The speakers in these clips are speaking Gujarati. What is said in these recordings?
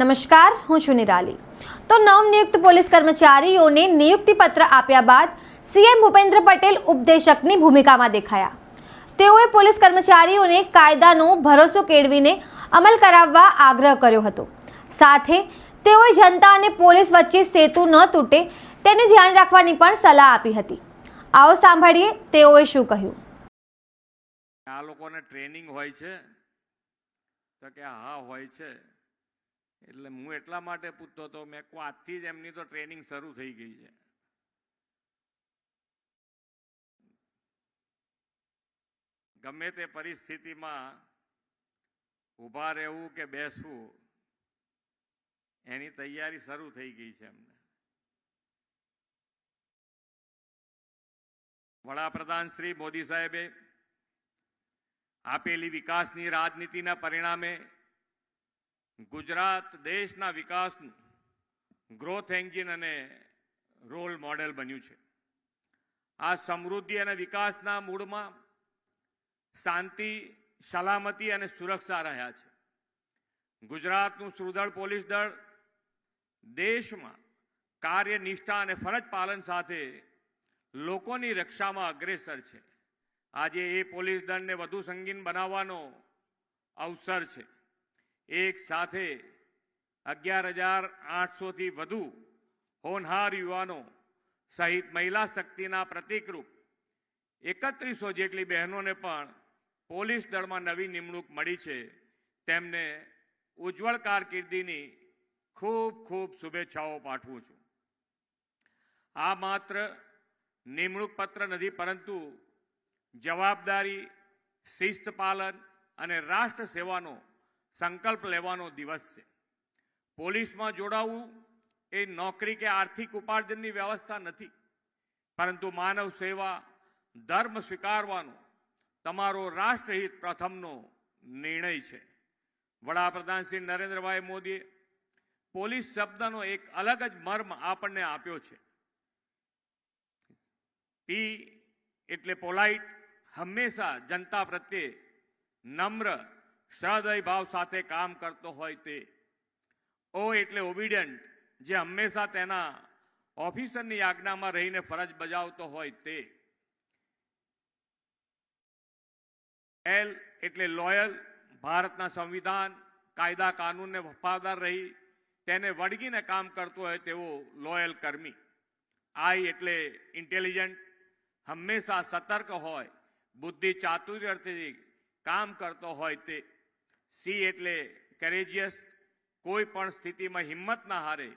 નમસ્કાર, હું છું નિરાલી. તો નવનિયુક્ત પોલીસ કર્મચારીઓને નિયુક્તિ પત્ર આપ્યા બાદ સીએમ ભૂપેન્દ્ર પટેલ ઉપદેશકની ભૂમિકામાં દેખાયા. તેઓએ પોલીસ કર્મચારીઓને કાયદાનો ભરોસો કેળવીને અમલ કરાવવા આગ્રહ કર્યો હતો. સાથે, તેઓએ જનતા અને પોલીસ વચ્ચે સેતુ ન તૂટે તેનું ધ્યાન રાખવાની પણ સલાહ આપી હતી. આવો સાંભળીએ તેઓએ શું કહ્યું. આ લોકોને ટ્રેનિંગ હોય છે. તો કે હા, હોય છે. એટલે હું એટલા માટે પૂછતો હતો, મેં કહું, આજથી જ એમની તો ટ્રેનિંગ શરૂ થઈ ગઈ છે. ગમે તે પરિસ્થિતિમાં ઊભા રહેવું કે બેસવું, એની તૈયારી શરૂ થઈ ગઈ છે એમને. વડાપ્રધાન શ્રી મોદી સાહેબે આપેલી વિકાસની રાજનીતિના પરિણામે ગુજરાત દેશના વિકાસનું ગ્રોથ એન્જિન અને રોલ મોડેલ બન્યું છે. આ સમૃદ્ધિ અને વિકાસના મૂળમાં શાંતિ, સલામતી અને સુરક્ષા રહ્યા છે. ગુજરાતનું સુદળ પોલીસ દળ દેશમાં કાર્યનિષ્ઠા અને ફરજ પાલન સાથે લોકોની રક્ષામાં અગ્રેસર છે. આજે એ પોલીસ દળને વધુ સંગીન બનાવવાનો અવસર છે. એક સાથે અગિયાર હજાર આઠસોથી વધુ હોનહાર યુવાનો સહિત મહિલા શક્તિના પ્રતિકરૂપ એકત્રીસો જેટલી બહેનોને પણ પોલીસ દળમાં નવી નિમણૂક મળી છે. તેમને ઉજ્જવળ કારકિર્દીની ખૂબ ખૂબ શુભેચ્છાઓ પાઠવું છું. આ માત્ર નિમણૂક પત્ર નથી, પરંતુ જવાબદારી, શિસ્ત પાલન અને રાષ્ટ્ર સેવાનો સંકલ્પ લેવાનો દિવસ છે. પોલીસમાં જોડાવવું એ નોકરી કે આર્થિક ઉપાર્જનની વ્યવસ્થા નથી. પરંતુ માનવ સેવા, ધર્મ સ્વીકારવાનો તમારો રાષ્ટ્રહિત પ્રથમનો નિર્ણય છે. વડાપ્રધાન શ્રી નરેન્દ્રભાઈ મોદીએ પોલીસ શબ્દનો એક અલગ જ મર્મ આપણને આપ્યો છે. પી એટલે પોલાઇટ હંમેશા જનતા પ્રત્યે નમ્ર સહૃદય ભાવ સાથે કામ કરતો હોય તે. ઓ એટલે ઓબિડિયન્ટ જે હંમેશા તેના ઓફિસરની આજ્ઞામાં રહીને ફરજ બજાવતો હોય તે. એલ એટલે લોયલ ભારતના સંવિધાન, કાયદા કાનૂનને વફાદાર રહી, તેને વળગીને કામ કરતો હોય તેવો લોયલ કર્મી. આઈ એટલે ઇન્ટેલિજન્ટ હંમેશા સતર્ક હોય, બુદ્ધિ ચાતુર્યથી કામ કરતો હોય તે. સી એટલે કરેજિયસ કોઈ પણ સ્થિતિમાં હિંમત ના હારે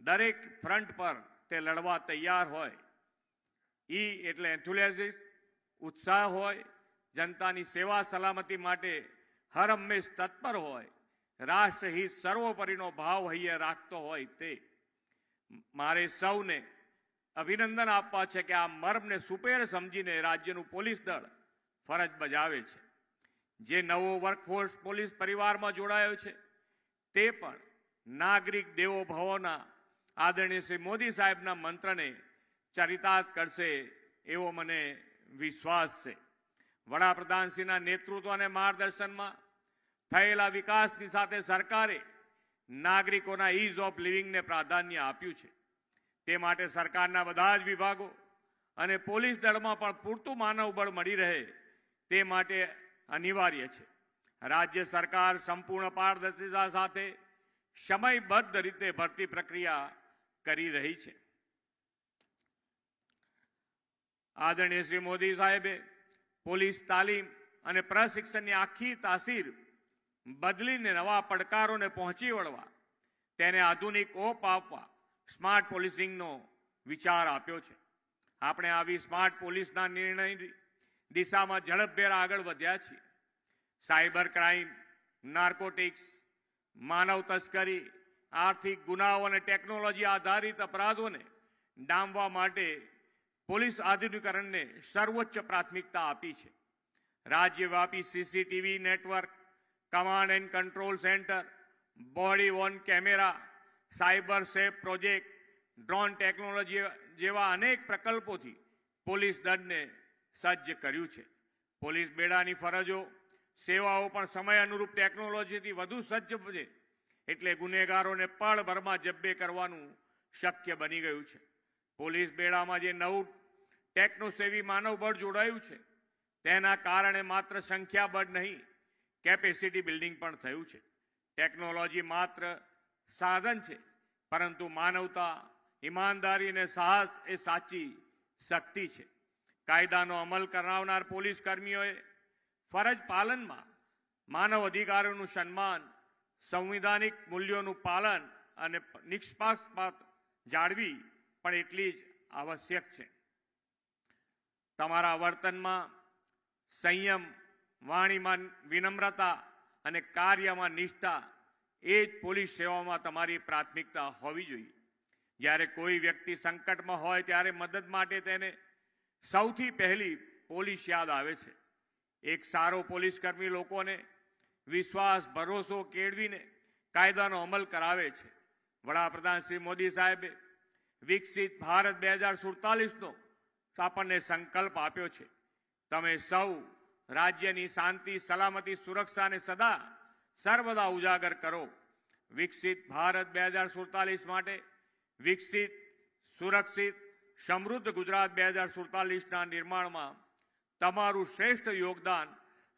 દરેક ફ્રન્ટ પર તે લડવા તૈયાર હોય. ઈ એટલે એન્થુલિયાઝિસ ઉત્સાહ હોય, જનતાની સેવા સલામતી માટે હર હંમેશ તત્પર હોય રાષ્ટ્રહિત સર્વોપરીનો ભાવ હૈયે રાખતો હોય તે. મારે સૌને અભિનંદન આપવા છે કે આ મર્મને સુપેર સમજીને રાજ્યનું પોલીસ દળ ફરજ બજાવે છે. જે નવો વર્કફોર્સ પોલીસ પરિવારમાં જોડાયો છે, તે પણ નાગરિક દેવો ભવોના આદરણીય શ્રી મોદી સાહેબના મંત્રને ચરિતાર્થ કરશે એવો મને વિશ્વાસ છે. વડાપ્રધાનશ્રીના નેતૃત્વ અને માર્ગદર્શનમાં થયેલા વિકાસની સાથે સરકારે નાગરિકોના ઇઝ ઓફ લિવિંગને પ્રાધાન્ય આપ્યું છે. તે માટે સરકારના બધા જ વિભાગો અને પોલીસ દળમાં પણ પૂરતું માનવબળ મળી રહે તે માટે અનિવાર્ય છે. રાજ્ય સરકાર સંપૂર્ણ પારદર્શિતા સાથે સમયબદ્ધ રીતે ભરતી પ્રક્રિયા કરી રહી છે. આદરણીય શ્રી મોદી સાહેબે પોલીસ તાલીમ અને પ્રશિક્ષણની આખી તાસીર બદલીને નવા પડકારોને પહોંચી વળવા, તેને આધુનિક ઓપ આપવા સ્માર્ટ પોલીસિંગનો વિચાર આપ્યો છે. આપણે આવી સ્માર્ટ પોલીસના નિર્ણય દિશામાં ઝડપભેર આગળ વધ્યા છીએ. સાયબર ક્રાઇમ, નાર્કોટિક્સ, માનવ તસ્કરી, આર્થિક ગુનાઓ અને ટેકનોલોજી આધારિત અપરાધોને ડામવા માટે પોલીસ આધુનિકરણને સર્વોચ્ચ પ્રાથમિકતા આપી છે. રાજ્યવ્યાપી CCTV network, command and control centre, body worn camera, cyber safe project, drone technology જેવા અનેક પ્રકલ્પોથી પોલીસ દળને સજ્જ કર્યું છે. પોલીસ બેડાની ફરજો, સેવાઓ પણ સમય અનુરૂપ ટેકનોલોજીથી વધુ સજ્જ છે. એટલે ગુનેગારોને પળભરમાં જબ્બે કરવાનું શક્ય બની ગયું છે. પોલીસ બેડામાં જે નવું ટેકનોસેવી માનવબળ જોડાયું છે, તેના કારણે માત્ર સંખ્યાબળ નહીં, કેપેસિટી બિલ્ડિંગ પણ થયું છે. ટેકનોલોજી માત્ર સાધન છે, પરંતુ માનવતા, ઈમાનદારી અને સાહસ એ સાચી શક્તિ છે. કાયદાનો અમલ કરાવનાર પોલીસ કર્મીઓએ ફરજ પાલનમાં માનવ અધિકારોનું સન્માન, સંવિધાનિક મૂલ્યોનું પાલન અને નિષ્પક્ષપાત જાળવી પણ એટલી જ આવશ્યક છે. તમારા વર્તનમાં સંયમ, વાણીમાં વિનમ્રતા અને કાર્યમાં નિષ્ઠા એ જ પોલીસ સેવામાં તમારી પ્રાથમિકતા હોવી જોઈએ. જ્યારે કોઈ વ્યક્તિ સંકટમાં હોય ત્યારે મદદ માટે તેને સૌથી પહેલી પોલીસ યાદ આવે છે. એક સારો પોલીસકર્મી લોકોને વિશ્વાસ, ભરોસો કેળવીને કાયદાનો અમલ કરાવે છે. વડાપ્રધાન શ્રી મોદી સાહેબે વિકસિત ભારત બે હજાર સુડતાલીસનો આપણને સંકલ્પ આપ્યો છે. તમે સૌ રાજ્યની શાંતિ, સલામતી, સુરક્ષાને સદા સર્વદા ઉજાગર કરો. વિકસિત ભારત બે હજાર સુડતાલીસ માટે વિકસિત, સુરક્ષિત સમૃદ્ધ ગુજરાત બે હજાર સુડતાલીસના નિર્માણમાં તમારું શ્રેષ્ઠ યોગદાન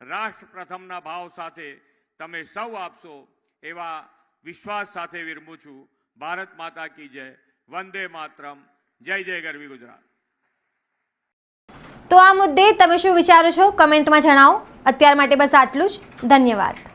રાષ્ટ્ર પ્રથમના ભાવ સાથે તમે સૌ આપશો એવા વિશ્વાસ સાથે વિરમું છું. ભારત માતા કી જય. વંદે માતરમ. જય જય ગરવી ગુજરાત. તો આ મુદ્દે તમે શું વિચારો છો? કમેન્ટમાં જણાવો. અત્યાર માટે બસ આટલું જ. ધન્યવાદ.